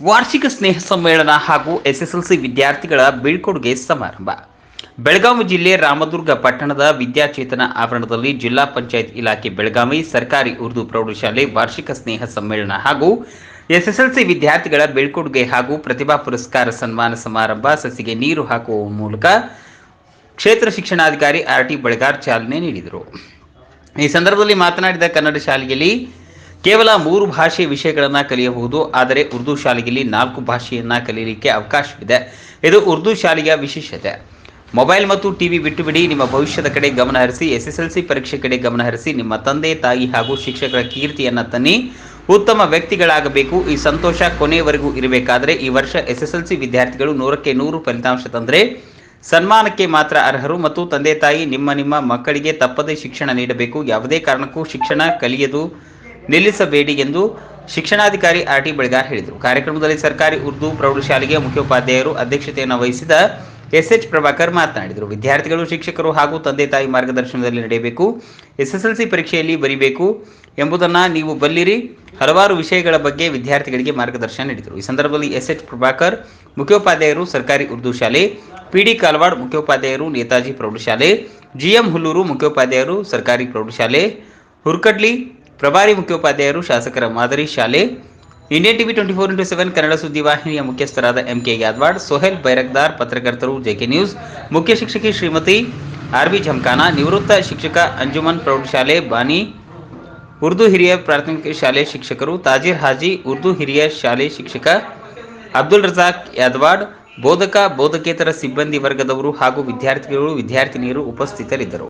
ವಾರ್ಷಿಕ ಸ್ನೇಹ ಸಮ್ಮೇಳನ ಹಾಗೂ ಎಸ್ಎಸ್ಎಲ್ಸಿ ವಿದ್ಯಾರ್ಥಿಗಳ ಬೀಳ್ಕೊಡುಗೆ ಸಮಾರಂಭ. ಬೆಳಗಾವಿ ಜಿಲ್ಲೆ ರಾಮದುರ್ಗ ಪಟ್ಟಣದ ವಿದ್ಯಾಚೇತನ ಆವರಣದಲ್ಲಿ ಜಿಲ್ಲಾ ಪಂಚಾಯತ್ ಇಲಾಖೆ ಬೆಳಗಾವಿ ಸರ್ಕಾರಿ ಉರ್ದು ಪ್ರೌಢಶಾಲೆ ವಾರ್ಷಿಕ ಸ್ನೇಹ ಸಮ್ಮೇಳನ ಹಾಗೂ ಎಸ್ಎಸ್ಎಲ್ಸಿ ವಿದ್ಯಾರ್ಥಿಗಳ ಬೀಳ್ಕೊಡುಗೆ ಹಾಗೂ ಪ್ರತಿಭಾ ಪುರಸ್ಕಾರ ಸನ್ಮಾನ ಸಮಾರಂಭ ಸಸಿಗೆ ನೀರು ಹಾಕುವ ಮೂಲಕ ಕ್ಷೇತ್ರ ಶಿಕ್ಷಣಾಧಿಕಾರಿ ಆರ್ ಟಿ ಬೆಳಗಾರ್ ಚಾಲನೆ ನೀಡಿದರು. ಈ ಸಂದರ್ಭದಲ್ಲಿ ಮಾತನಾಡಿದ ಕನ್ನಡ ಶಾಲೆಯಲ್ಲಿ ಕೇವಲ ಮೂರು ಭಾಷೆ ವಿಷಯಗಳನ್ನು ಕಲಿಯಬಹುದು, ಆದರೆ ಉರ್ದು ಶಾಲೆಯಲ್ಲಿ ನಾಲ್ಕು ಭಾಷೆಯನ್ನು ಕಲಿಯಲಿಕ್ಕೆ ಅವಕಾಶವಿದೆ. ಇದು ಉರ್ದು ಶಾಲೆಯ ವಿಶೇಷತೆ. ಮೊಬೈಲ್ ಮತ್ತು ಟಿವಿ ಬಿಟ್ಟು ಬಿಡಿ ನಿಮ್ಮ ಭವಿಷ್ಯದ ಕಡೆ ಗಮನ ಹರಿಸಿ, ಎಸ್ಎಸ್ಎಲ್ಸಿ ಪರೀಕ್ಷೆ ಕಡೆ ಗಮನ ಹರಿಸಿ, ನಿಮ್ಮ ತಂದೆ, ತಾಯಿ ಹಾಗೂ ಶಿಕ್ಷಕರ ಕೀರ್ತಿಯನ್ನು ತನ್ನಿ. ಉತ್ತಮ ವ್ಯಕ್ತಿಗಳಾಗಬೇಕು. ಈ ಸಂತೋಷ ಕೊನೆಯವರೆಗೂ ಇರಬೇಕಾದರೆ ಈ ವರ್ಷ ಎಸ್ಎಸ್ಎಲ್ಸಿ ವಿದ್ಯಾರ್ಥಿಗಳು ನೂರಕ್ಕೆ ನೂರು ಫಲಿತಾಂಶ ತಂದರೆ ಸನ್ಮಾನಕ್ಕೆ ಮಾತ್ರ ಅರ್ಹರು ಮತ್ತು ತಂದೆ, ತಾಯಿ ನಿಮ್ಮ ನಿಮ್ಮ ಮಕ್ಕಳಿಗೆ ತಪ್ಪದೇ ಶಿಕ್ಷಣ ನೀಡಬೇಕು. ಯಾವುದೇ ಕಾರಣಕ್ಕೂ ಶಿಕ್ಷಣ ಕಲಿಯದು ನಿಲ್ಲಿಸಬೇಡಿ ಎಂದು ಶಿಕ್ಷಣಾಧಿಕಾರಿ ಆರ್ ಟಿ ಬಳಿಗಾರ್ ಹೇಳಿದರು. ಕಾರ್ಯಕ್ರಮದಲ್ಲಿ ಸರ್ಕಾರಿ ಉರ್ದು ಪ್ರೌಢಶಾಲೆಗೆ ಮುಖ್ಯೋಪಾಧ್ಯಾಯರು ಅಧ್ಯಕ್ಷತೆಯನ್ನು ವಹಿಸಿದ ಎಸ್ ಎಚ್ ಪ್ರಭಾಕರ್ ಮಾತನಾಡಿದರು. ವಿದ್ಯಾರ್ಥಿಗಳು, ಶಿಕ್ಷಕರು ಹಾಗೂ ತಂದೆ ತಾಯಿ ಮಾರ್ಗದರ್ಶನದಲ್ಲಿ ನಡೆಯಬೇಕು, ಎಸ್ಎಸ್ಎಲ್ಸಿ ಪರೀಕ್ಷೆಯಲ್ಲಿ ಬರೀಬೇಕು ಎಂಬುದನ್ನು ನೀವು ಬಲ್ಲಿರಿ. ಹಲವಾರು ವಿಷಯಗಳ ಬಗ್ಗೆ ವಿದ್ಯಾರ್ಥಿಗಳಿಗೆ ಮಾರ್ಗದರ್ಶನ ನೀಡಿದರು. ಈ ಸಂದರ್ಭದಲ್ಲಿ ಎಸ್ ಎಚ್ ಪ್ರಭಾಕರ್, ಮುಖ್ಯೋಪಾಧ್ಯಾಯರು ಸರ್ಕಾರಿ ಉರ್ದು ಶಾಲೆ ಪಿಡಿ ಕಾಲ್ವಾಡ್ ಮುಖ್ಯೋಪಾಧ್ಯಾಯರು, ನೇತಾಜಿ ಪ್ರೌಢಶಾಲೆ, ಜಿಎಂ ಹುಲ್ಲೂರು ಮುಖ್ಯೋಪಾಧ್ಯಾಯರು ಸರ್ಕಾರಿ ಪ್ರೌಢಶಾಲೆ, ಹುರ್ಕಡ್ಲಿ ಪ್ರಭಾರಿ ಮುಖ್ಯೋಪಾಧ್ಯಾಯರು ಶಾಸಕರ ಮಾದರಿ ಶಾಲೆ Indian TV twenty four into seven Kannada ಸುದ್ದಿವಾಹಿನಿಯ ಮುಖ್ಯಸ್ಥರಾದ ಎಂ ಕೆ ಯಾದ್ವಾಡ್ ಸೊಹೇಲ್ ಬೈರಕ್ದಾರ್ ಪತ್ರಕರ್ತರು ಜೆಕೆ ನ್ಯೂಸ್ ಮುಖ್ಯ ಶಿಕ್ಷಕಿ ಶ್ರೀಮತಿ ಆರ್ ಬಿ ಝಮ್ಖಾನ ನಿವೃತ್ತ ಶಿಕ್ಷಕ ಅಂಜುಮನ್ ಪ್ರೌಢಶಾಲೆ ಬಾನಿ ಉರ್ದು ಹಿರಿಯ ಪ್ರಾಥಮಿಕ ಶಾಲೆ ಶಿಕ್ಷಕರು ತಾಜೀರ್ ಹಾಜಿ ಉರ್ದು ಹಿರಿಯ ಶಾಲೆ ಶಿಕ್ಷಕ ಅಬ್ದುಲ್ ರಜಾಕ್ ಯಾದ್ವಾಡ್ ಬೋಧಕ, ಬೋಧಕೇತರ ಸಿಬ್ಬಂದಿ ವರ್ಗದವರು ಹಾಗೂ ವಿದ್ಯಾರ್ಥಿಗಳು, ವಿದ್ಯಾರ್ಥಿನಿಯರು ಉಪಸ್ಥಿತರಿದ್ದರು.